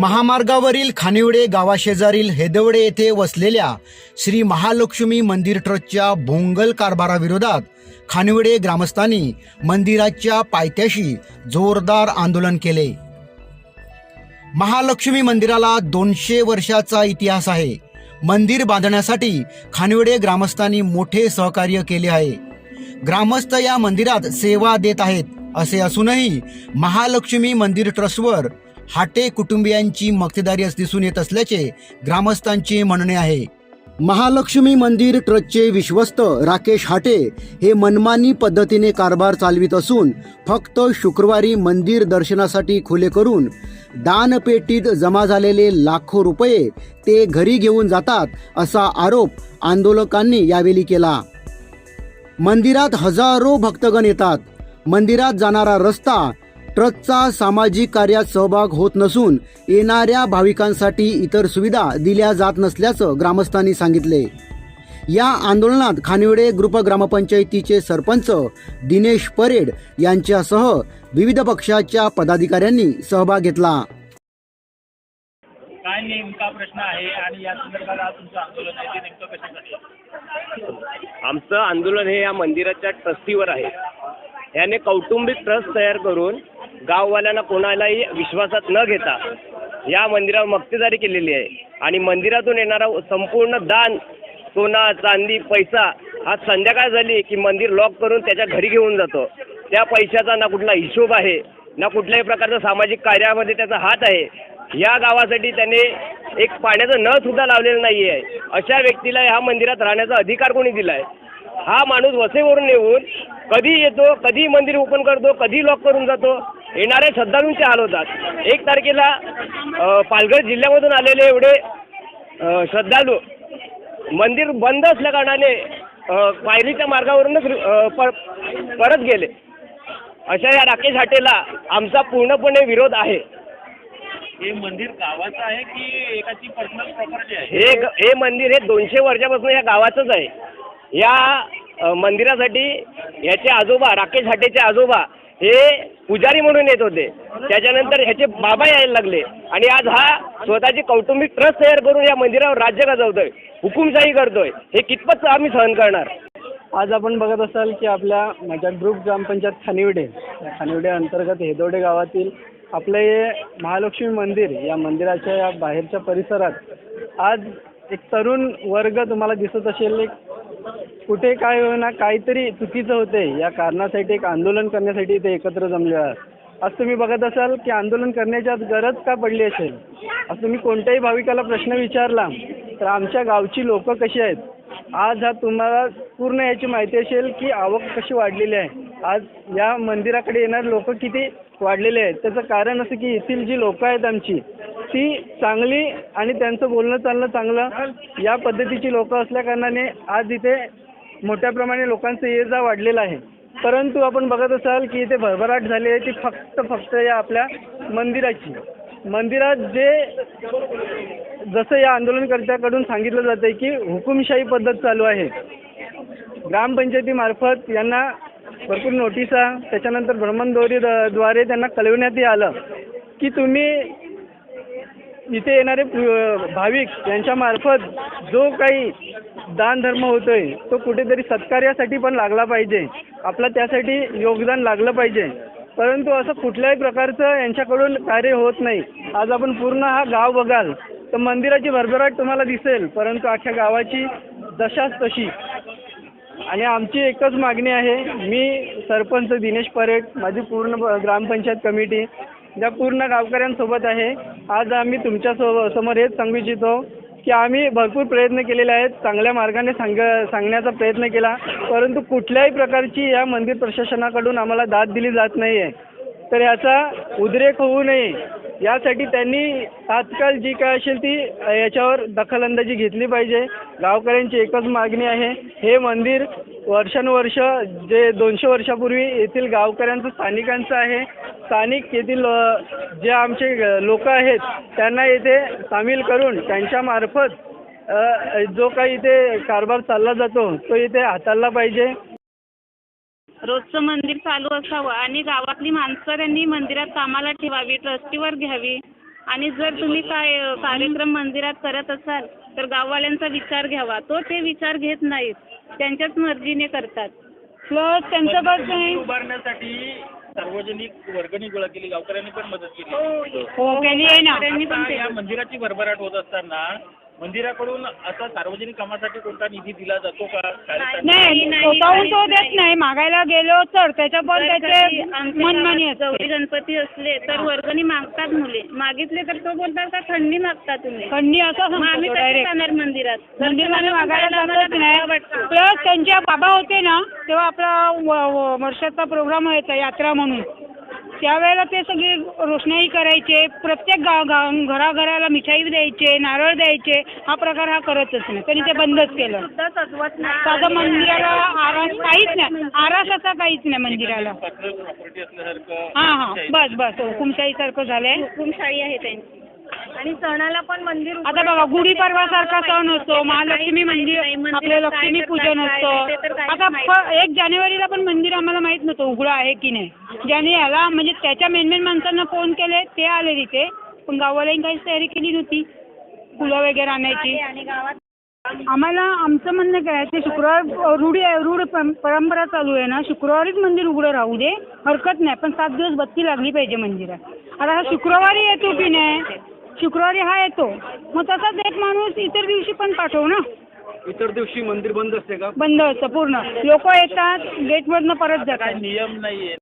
महामार्गावरील खानिवडे गावाशेजारील हेदवडे येथे वसलेल्या श्री महालक्ष्मी मंदिर ट्रस्टच्या भोंगल कारभाराविरोधात खानिवडे ग्रामस्थांनी मंदिराच्या पायथ्याशी जोरदार आंदोलन केले. महालक्ष्मी मंदिराला दोनशे वर्षाचा इतिहास आहे. मंदिर बांधण्यासाठी खानिवडे ग्रामस्थांनी मोठे सहकार्य केले आहे. ग्रामस्थ या मंदिरात सेवा देत आहेत असे असूनही महालक्ष्मी मंदिर ट्रस्टवर हाटे कुटुंबियांची मक्तेदारी दिसून येत असल्याचे ग्रामस्थांचे म्हणणे आहे. महालक्ष्मी मंदिर ट्रस्टचे विश्वस्त राकेश हाटे हे मनमानी पद्धतीने कारभार चालवित असून फक्त शुक्रवारी मंदिर दर्शनासाठी खुले करून दानपेटीत जमा झालेले लाखो रुपये ते घरी घेऊन जातात असा आरोप आंदोलकांनी यावेळी केला. मंदिरात हजारो भक्तगण येतात. मंदिरात जाणारा रस्ता ट्रस्टचा सामाजिक कार्यात सहभाग होत नसून येणाऱ्या भाविकांसाठी इतर सुविधा दिल्या जात नसल्याचं ग्रामस्थांनी सांगितले. या आंदोलनात खानिवडे ग्रुप ग्रामपंचायतीचे सरपंच दिनेश परेड यांच्यासह विविध पक्षाच्या पदाधिकाऱ्यांनी सहभाग घेतला. काय नेमका प्रश्न आहे आणि या संदर्भात आज तुमचं आंदोलन आहे ते नेमकं कशासाठी आमचं आंदोलन हे या मंदिराच्या ट्रस्टीवर आहे. याने कौटुंबिक ट्रस्ट तयार करून गाववाल्यांना कोणालाही विश्वासात न घेता या मंदिरावर मक्तेदारी केलेली आहे. आणि मंदिरातून येणारा संपूर्ण दान सोना चांदी पैसा आज संध्याकाळ झाली की मंदिर लॉक करून त्याच्या घरी घेऊन जातो. त्या पैशाचा ना कुठला हिशोब आहे ना कुठल्याही प्रकारचा सामाजिक कार्यामध्ये त्याचा हात आहे. या गावासाठी त्याने एक पाण्याचं नळ सुद्धा लावलेलं नाही आहे अशा व्यक्तीला ह्या मंदिरात राहण्याचा अधिकार कोणी दिला आहे हा माणूस वसेवरून येऊन कधी येतो कधी मंदिर ओपन करतो कधी लॉक करून जातो? येणाऱ्या श्रद्धाळूंचे हाल होतात. एक तारखेला पालघर जिल्ह्यामधून आलेले एवढे श्रद्धाळू मंदिर बंद असल्या कारणाने पायरीच्या मार्गावरूनच परत गेले. अशा या राकेश हाटेला आमचा पूर्णपणे विरोध आहे. हे मंदिर गावाचं आहे की एकाची पर्सनल प्रॉपर्टी आहे? हे हे मंदिर हे दोनशे वर्षापासून या गावाचंच आहे. या मंदिरासाठी याचे आजोबा राकेश हाटेचे आजोबा हे पुजारी म्हणून येत होते. त्याच्यानंतर ह्याचे बाबा यायला लागले. आणि आज हा स्वतःची कौटुंबिक ट्रस्ट तयार करून या मंदिरावर राज्य गाजवतोय. हुकुमशाही करतोय. हे कितपत आम्ही सहन करणार? आज आपण बघत असाल की आपल्या माझ्या ग्रुप ग्रामपंचायत खानिवडे या खानिवडे अंतर्गत हेदोडे गावातील आपलं हे महालक्ष्मी मंदिर या मंदिराच्या या बाहेरच्या परिसरात आज एक तरुण वर्ग तुम्हाला दिसत असेल एक कुठे काय होईना काहीतरी चुकीचं होते या कारणासाठी एक आंदोलन करण्यासाठी इथे एकत्र जमले आहात. आज तुम्ही बघत असाल की आंदोलन करण्याची आज गरज का पडली असेल? आज तुम्ही कोणत्याही भाविकाला प्रश्न विचारला तर आमच्या गावची लोक कशी आहेत? आज हा तुम्हाला पूर्ण याची माहिती असेल की आवक कशी वाढलेली आहे. आज या मंदिराकडे येणारे लोक किती वाढलेले आहेत? त्याचं कारण असं की येथील जी लोकं आहेत आमची ती चांगली आणि त्यांचं बोलणं चालणं चांगलं या पद्धतीची लोकं असल्या कारणाने आज इथे मोठ्या प्रमाणे लोकांचं ये जा वाढलेलं आहे. परंतु आपण बघत असाल की इथे भरभराट झाली आहे ती फक्त फक्त या आपल्या मंदिराची. मंदिरात जे जसं या आंदोलनकर्त्याकडून सांगितलं जातं आहे की हुकुमशाही पद्धत चालू आहे. ग्रामपंचायतीमार्फत यांना भरपूर नोटिसा त्याच्यानंतर भ्रमणदोरी द्वारे त्यांना कळविण्यातही आलं की तुम्ही इथे येणारे भाविक यांच्यामार्फत जो काही दानधर्म होतोय तो कुठेतरी सत्कार्यासाठी पण लागला पाहिजे. आपला त्यासाठी योगदान लागलं पाहिजे. परंतु असं कुठल्याही प्रकारचं यांच्याकडून कार्य होत नाही. आज आपण पूर्ण हा गाव बघाल तर मंदिराची भरभराट तुम्हाला दिसेल परंतु अख्ख्या गावाची दशाच तशी. आणि आमची एकच मागणी आहे मी सरपंच दिनेश परेड माझी पूर्ण ग्रामपंचायत कमिटी ज्या पूर्ण गावकऱ्यांसोबत आहे आज आम्ही तुमच्या सो समोर हेच सांगू इच्छितो की आम्ही भरपूर प्रयत्न केलेले आहेत चांगल्या मार्गाने सांग सांगण्याचा प्रयत्न केला परंतु कुठल्याही प्रकारची या मंदिर प्रशासनाकडून आम्हाला दाद दिली जात नाही आहे तर याचा उद्रेक होऊ नये यासाठी त्यांनी तात्काळ जी काय असेल ती याच्यावर दखलंदाजी घेतली पाहिजे. गावकऱ्यांची एकच मागणी आहे हे मंदिर वर्षानुवर्ष जे दोनशे वर्षापूर्वी येथील गावकऱ्यांचं स्थानिकांचं आहे स्थानिक येथील जे आमचे लोक आहेत त्यांना येथे सामील करून त्यांच्यामार्फत जो काही इथे कारभार चालला जातो तो इथे हाताळला पाहिजे. रोजचं मंदिर चालू असावं आणि गावातली माणसं त्यांनी मंदिरात कामाला ठेवावी ट्रस्टीवर घ्यावी. आणि जर तुम्ही काय कार्यक्रम मंदिरात करत असाल तर गाववाल्यांचा विचार घ्यावा. तो ते विचार घेत नाहीत. त्यांच्याच मर्जीने करतात. प्लस त्यांचं आहे. उभारण्यासाठी सार्वजनिक वर्गणी गोळा केली गावकऱ्यांनी पण मदत केली. हो केली आहे ना. त्यांनी पण आता या. मंदिराची भरभराट होत असताना मंदिराकडून असा सार्वजनिक कामासाठी कोणता निधी दिला जातो का? नाही नाही स्वतःहून तो देत नाही. मागायला गेलो तर त्याच्या पण जर त्याचे मनमानी गौरी गणपती असले तर वर्गणी मागतात मुले. मागितले तर तो बोलतात का खंडी मागता तुम्ही? खंडी असं मग आम्ही सांगतो कसे डायरेक्ट जाणार मंदिरात? मंदिरामध्ये मागायला जातच नाही. प्लस त्यांचे बाबा होते ना तेव्हा आपला व- व- वर्षाचा प्रोग्राम व्हायचा यात्रा म्हणून. त्यावेळेला ते सगळे रोषणाई करायचे प्रत्येक गाव गाव घराघराला मिठाई द्यायचे नारळ द्यायचे हा प्रकार हा करतच नाही. त्यांनी ते बंदच केलं. सुद्धा सजवत नाही. साधं मंदिराला आरास काहीच नाही. आरास असा काहीच नाही मंदिराला. प्रॉपर्टी असल्यासारखं हां हां. बस बस. हुकुमशाहीसारखं झालंय. हुकुमशाही आहे त्यांची. आणि सणाला पण मंदिर आता बघा गुढीपाडवा सारखा सण असतो महालक्ष्मी मंदिर आपलं लक्ष्मी पूजन असतं. आता फ- एक जानेवारीला पण मंदिर आम्हाला माहीत नव्हतं उघडं आहे की नाही. ज्याने याला म्हणजे त्याच्या मेन मेन माणसांना फोन केले ते आले तिथे. पण गावालाही काहीच तयारी केली नव्हती फुलं वगैरे आणायची. आणि गावात आम्हाला आमचं म्हणणं काय आहे, ते शुक्रवार रूढी आहे रूढ परं- परंपरा चालू आहे ना शुक्रवारीच मंदिर उघडं राहू दे हरकत नाही. पण सात दिवस बत्ती लागली पाहिजे मंदिरात. आता हा शुक्रवारी येतो की नाही? शुक्रवारी हा येतो. मग तसाच एक माणूस इतर दिवशी पण पाठव ना. इतर दिवशी मंदिर बंद असते का? बंद असतं पूर्ण. लोक येतात गेटमधनं परत जातात. नियम नाहीये.